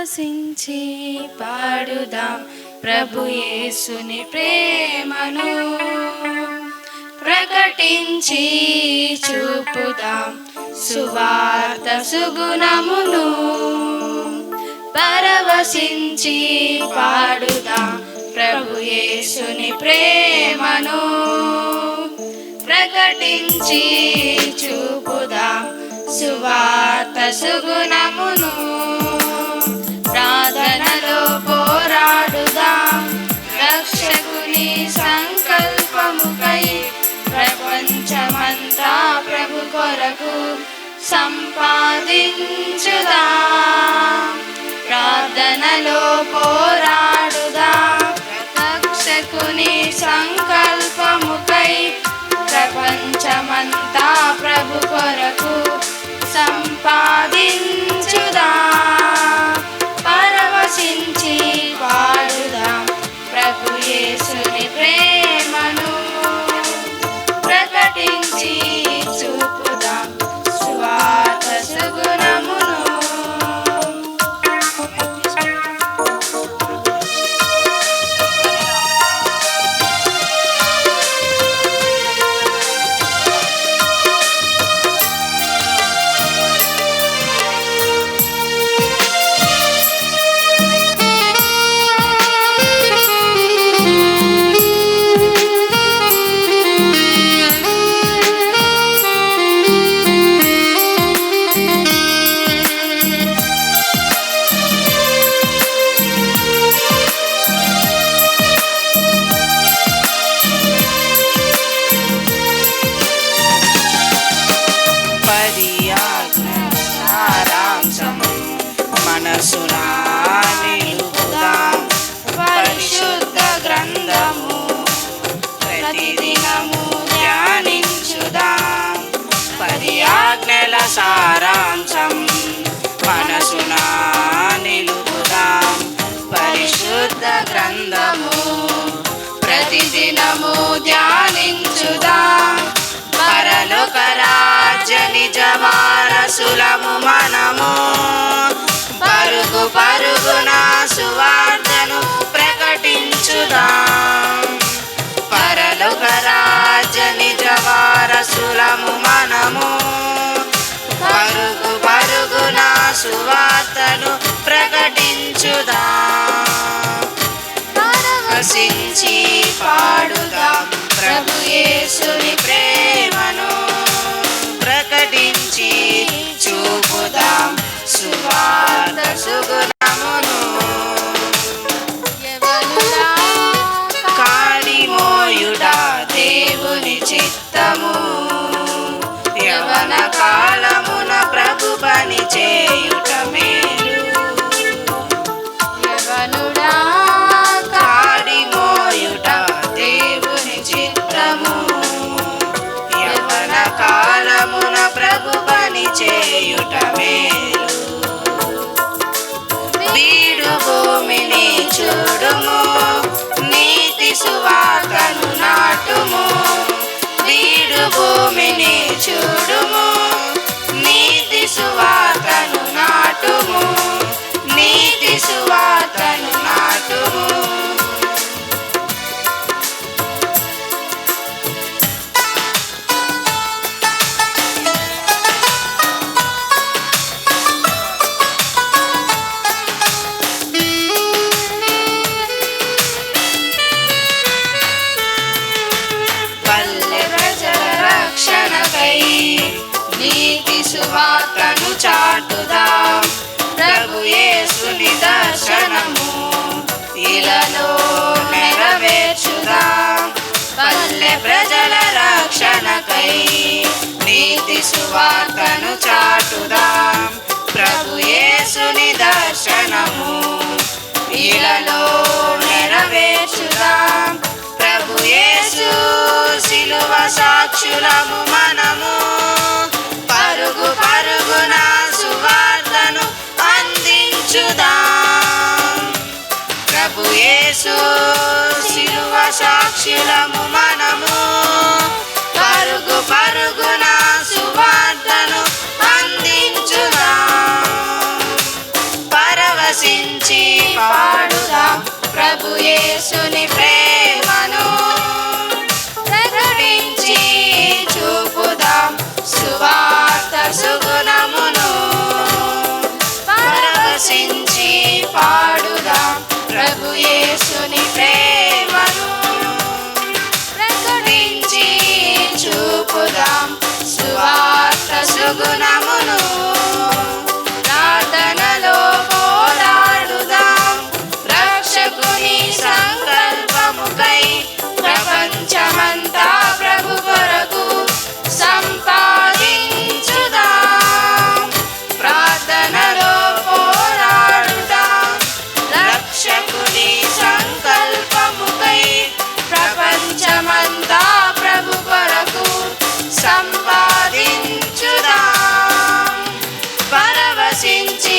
పరవశించి పాడుదాం ప్రభు యేసుని ప్రేమను. ప్రకటించి చూపుదాం సువార్త సుగుణమును. పరవశించి పాడుదాం ప్రభు యేసుని ప్రేమను. ప్రకటించి చూపుదాం సువార్త సుగుణమును. సంకల్పముకై ప్రపంచమంతా ప్రభు కొరకు సంపాదించుదా. ప్రార్థనలో పోరాడుదా. రక్షకుని సంకల్పముకై ప్రపంచమంతా sama Mana sulam రాజ్య నిజవారసులము మనము. పరుగు పరుగున చూడుము. నీతి సువార్తను రక్షణకై నీతి సువార్తను చాటుదాం. ప్రభు యేసుని దర్శనము. ఇలలో నెరవేర్చుదాం. ప్రభు యేసు సిలువ సాక్షులము మనము. పరుగు పరుగున సువార్తను అందించుదాం. ప్రభు యేసు సిలువ సాక్షులము యేసుని ప్రేమను ప్రకటించి చూపుదాం. సువా gente.